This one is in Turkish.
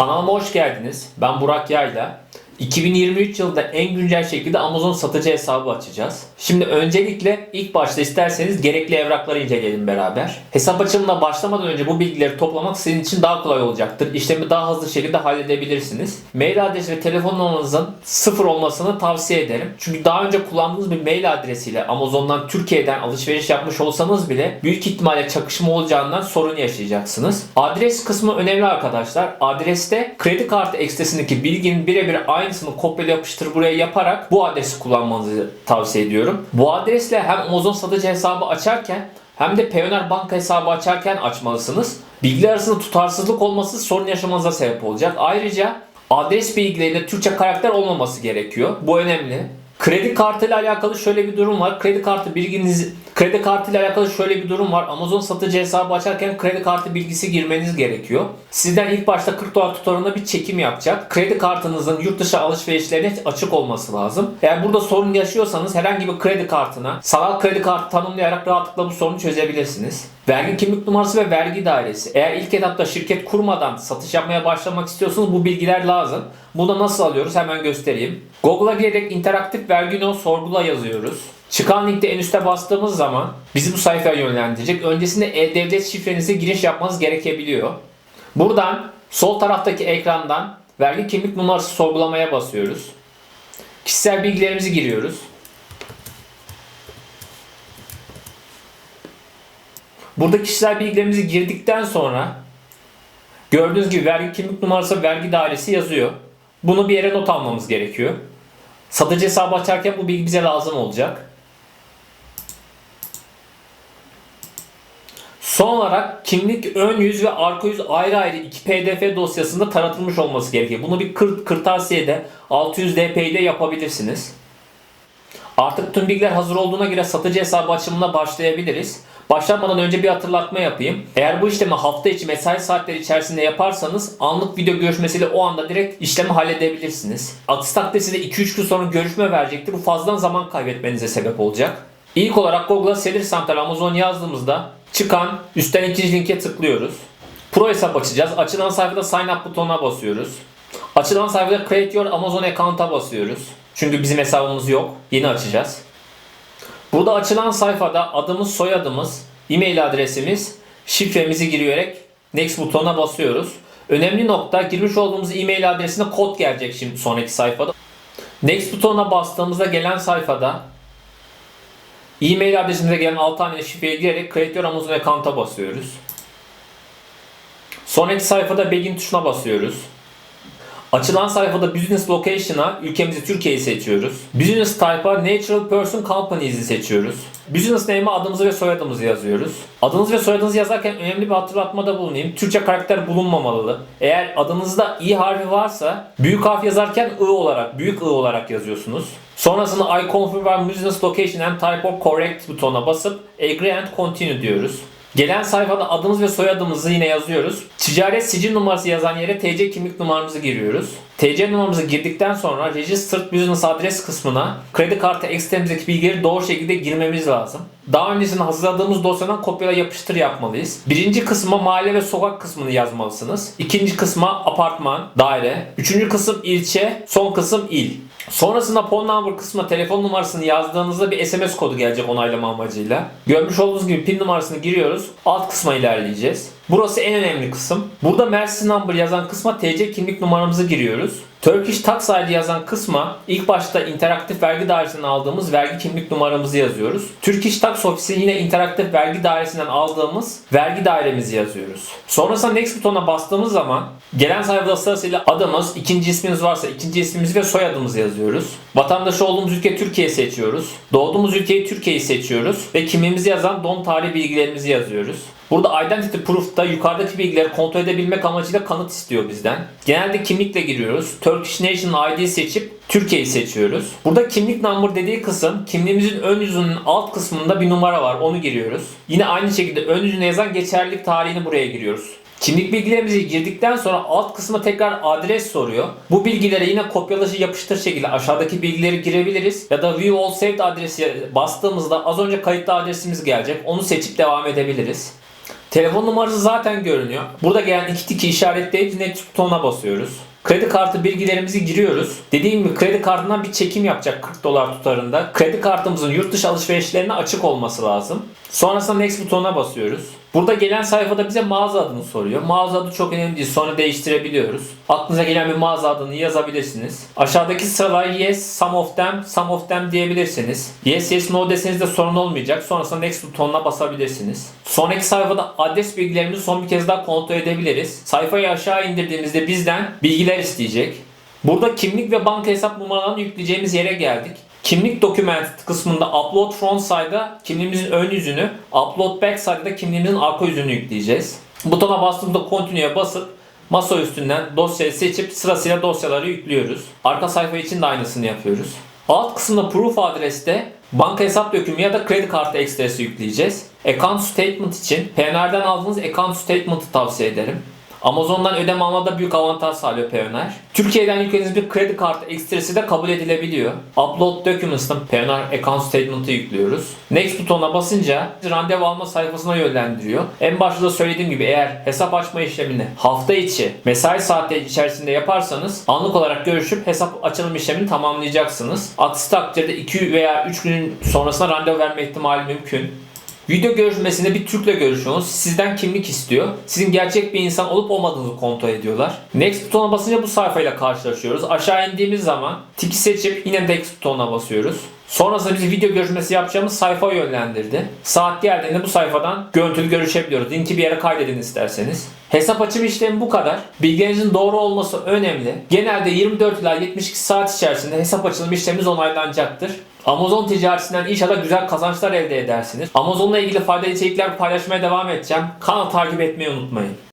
Kanalıma hoş geldiniz. Ben Burak Yayla. 2023 yılında en güncel şekilde Amazon satıcı hesabı açacağız. Şimdi öncelikle ilk başta isterseniz gerekli evrakları inceleyelim beraber. Hesap açılımına başlamadan önce bu bilgileri toplamak sizin için daha kolay olacaktır. İşlemi daha hızlı şekilde halledebilirsiniz. Mail adresi ve telefon numaranızın sıfır olmasını tavsiye ederim. Çünkü daha önce kullandığınız bir mail adresiyle Amazon'dan Türkiye'den alışveriş yapmış olsanız bile büyük ihtimalle çakışma olacağından sorun yaşayacaksınız. Adres kısmı önemli arkadaşlar. Adreste kredi kartı ekstresindeki bilginin birebir aynısını kopyala yapıştır buraya yaparak bu adresi kullanmanızı tavsiye ediyorum. Bu adresle hem Amazon satıcı hesabı açarken hem de Payoneer banka hesabı açarken açmalısınız. Bilgiler arasında tutarsızlık olması sorun yaşamanıza sebep olacak. Ayrıca adres bilgilerinde Türkçe karakter olmaması gerekiyor. Bu önemli. Kredi kartı ile alakalı şöyle bir durum var. Kredi kartı bilginiz kredi kartı ile alakalı şöyle bir durum var. Amazon satıcı hesabı açarken kredi kartı bilgisi girmeniz gerekiyor. Sizden ilk başta 40 dolar tutarında bir çekim yapacak. Kredi kartınızın yurt dışı alışverişlerine açık olması lazım. Eğer burada sorun yaşıyorsanız herhangi bir kredi kartına sanal kredi kartı tanımlayarak rahatlıkla bu sorunu çözebilirsiniz. Vergi kimlik numarası ve vergi dairesi. Eğer ilk etapta şirket kurmadan satış yapmaya başlamak istiyorsanız bu bilgiler lazım. Bunu nasıl alıyoruz hemen göstereyim. Google'a girerek interaktif vergi no sorgula yazıyoruz. Çıkan linkte en üste bastığımız zaman bizi bu sayfaya yönlendirecek. Öncesinde e-devlet şifrenize giriş yapmanız gerekebiliyor. Buradan sol taraftaki ekrandan vergi kimlik numarası sorgulamaya basıyoruz. Kişisel bilgilerimizi giriyoruz. Burada kişisel bilgilerimizi girdikten sonra gördüğünüz gibi vergi kimlik numarası vergi dairesi yazıyor. Bunu bir yere not almamız gerekiyor. Satıcı hesabı açarken bu bilgi bize lazım olacak. Son olarak kimlik ön yüz ve arka yüz ayrı ayrı iki pdf dosyasında taratılmış olması gerekiyor. Bunu bir kır, kırtasiyede 600 dpi'de yapabilirsiniz. Artık tüm bilgiler hazır olduğuna göre satıcı hesabı açımına başlayabiliriz. Başlamadan önce bir hatırlatma yapayım. Eğer bu işlemi hafta içi mesai saatleri içerisinde yaparsanız anlık video görüşmesiyle o anda direkt işlemi halledebilirsiniz. Aksi takdirde 2-3 gün sonra görüşme verecektir. Bu fazladan zaman kaybetmenize sebep olacak. İlk olarak Google'a Seller Center Amazon yazdığımızda çıkan üstten ikinci linke tıklıyoruz. Pro hesap açacağız. Açılan sayfada sign up butonuna basıyoruz. Açılan sayfada create your Amazon account'a basıyoruz. Çünkü bizim hesabımız yok. Yeni açacağız. Burada açılan sayfada adımız, soyadımız, e-mail adresimiz, şifremizi girerek next butonuna basıyoruz. Önemli nokta girmiş olduğumuz e-mail adresine kod gelecek şimdi sonraki sayfada. Next butonuna bastığımızda gelen sayfada e-mail adresimize gelen 6 tane şifreye girerek Create Your Amazon Account'a basıyoruz. Sonraki sayfada Begin tuşuna basıyoruz. Açılan sayfada Business Location'a ülkemizi Türkiye'yi seçiyoruz. Business Type'a Natural Person Companies'i seçiyoruz. Business Name'e adımızı ve soyadımızı yazıyoruz. Adınız ve soyadınızı yazarken önemli bir hatırlatmada bulunayım. Türkçe karakter bulunmamalı. Eğer adınızda i harfi varsa büyük harf yazarken i olarak, büyük i olarak yazıyorsunuz. Sonrasında I confirm business location and type of correct butonuna basıp agree and continue diyoruz. Gelen sayfada adımız ve soyadımızı yine yazıyoruz. Ticaret sicil numarası yazan yere TC kimlik numaramızı giriyoruz. TC numaramızı girdikten sonra Registered Business Adres kısmına kredi kartı ekstremizdeki bilgileri doğru şekilde girmemiz lazım. Daha öncesinde hazırladığımız dosyadan kopyala yapıştır yapmalıyız. Birinci kısma mahalle ve sokak kısmını yazmalısınız. İkinci kısma apartman, daire. Üçüncü kısım ilçe, son kısım il. Sonrasında phone number kısmına telefon numarasını yazdığınızda bir SMS kodu gelecek onaylama amacıyla. Görmüş olduğunuz gibi pin numarasını giriyoruz. Alt kısma ilerleyeceğiz. Burası en önemli kısım. Burada Mercy Number yazan kısma TC kimlik numaramızı giriyoruz. Turkish Tax ID yazan kısma ilk başta interaktif vergi dairesinden aldığımız vergi kimlik numaramızı yazıyoruz. Turkish Tax Office'in yine interaktif vergi dairesinden aldığımız vergi dairemizi yazıyoruz. Sonrasında Next butonuna bastığımız zaman gelen sayfada sırasıyla adımız, ikinci ismimiz varsa ikinci ismimizi ve soyadımızı yazıyoruz. Vatandaşı olduğumuz ülke Türkiye seçiyoruz. Doğduğumuz ülkeyi Türkiye'yi seçiyoruz ve kimliğimizi yazan doğum tarihi bilgilerimizi yazıyoruz. Burada Identity Proof'ta yukarıdaki bilgileri kontrol edebilmek amacıyla kanıt istiyor bizden. Genelde kimlikle giriyoruz. Turkish National ID seçip Türkiye'yi seçiyoruz. Burada kimlik number dediği kısım kimliğimizin ön yüzünün alt kısmında bir numara var onu giriyoruz. Yine aynı şekilde ön yüzüne yazan geçerlilik tarihini buraya giriyoruz. Kimlik bilgilerimizi girdikten sonra alt kısma tekrar adres soruyor. Bu bilgilere yine kopyalaşı yapıştır şekilde aşağıdaki bilgileri girebiliriz. Ya da View All Saved adresi bastığımızda az önce kayıtlı adresimiz gelecek. Onu seçip devam edebiliriz. Telefon numarası zaten görünüyor. Burada gelen iki tiki işaretleyip net butonuna basıyoruz. Kredi kartı bilgilerimizi giriyoruz. Dediğim gibi kredi kartından bir çekim yapacak 40 dolar tutarında. Kredi kartımızın yurt dışı alışverişlerine açık olması lazım. Sonrasında next butonuna basıyoruz. Burada gelen sayfada bize mağaza adını soruyor. Mağaza adı çok önemli değil. Sonra değiştirebiliyoruz. Aklınıza gelen bir mağaza adını yazabilirsiniz. Aşağıdaki sıralar yes, some of them, some of them diyebilirsiniz. Yes, yes, no deseniz de sorun olmayacak. Sonrasında next butonuna basabilirsiniz. Sonraki sayfada adres bilgilerimizi son bir kez daha kontrol edebiliriz. Sayfayı aşağı indirdiğimizde bizden bilgiler isteyecek. Burada kimlik ve banka hesap numaralarını yükleyeceğimiz yere geldik. Kimlik document kısmında upload front side'a kimliğimizin ön yüzünü, upload back side'a kimliğimizin arka yüzünü yükleyeceğiz. Butona bastığımızda continue'ya basıp masa üstünden dosyayı seçip sırasıyla dosyaları yüklüyoruz. Arka sayfa için de aynısını yapıyoruz. Alt kısımda proof adreste banka hesap dökümü ya da kredi kartı ekstresi yükleyeceğiz. Account statement için PNR'den aldığınız account statement'ı tavsiye ederim. Amazon'dan ödeme almada büyük avantaj sağlıyor Payoneer. Türkiye'den yüklediğiniz bir kredi kartı ekstresi de kabul edilebiliyor. Upload Documents'tan Payoneer Account Statement'ı yüklüyoruz. Next butonuna basınca randevu alma sayfasına yönlendiriyor. En başta da söylediğim gibi eğer hesap açma işlemini hafta içi mesai saatleri içerisinde yaparsanız anlık olarak görüşüp hesap açılım işlemini tamamlayacaksınız. Aksi takdirde 2 veya 3 günün sonrasında randevu verme ihtimali mümkün. Video görüşmesinde bir Türk'le görüşüyorsunuz. Sizden kimlik istiyor. Sizin gerçek bir insan olup olmadığınızı kontrol ediyorlar. Next butonuna basınca bu sayfayla karşılaşıyoruz. Aşağı indiğimiz zaman tiki seçip yine next butonuna basıyoruz. Sonrasında bizi video görüşmesi yapacağımız sayfa yönlendirdi. Saat geldiğinde bu sayfadan görüntülü görüşebiliyoruz. Linki bir yere kaydedin isterseniz. Hesap açım işlemi bu kadar. Bilgilerinizin doğru olması önemli. Genelde 24 ila 72 saat içerisinde hesap açılım işleminiz onaylanacaktır. Amazon ticaretinden inşallah güzel kazançlar elde edersiniz. Amazon'la ilgili faydalı içerikler paylaşmaya devam edeceğim. Kanal takip etmeyi unutmayın.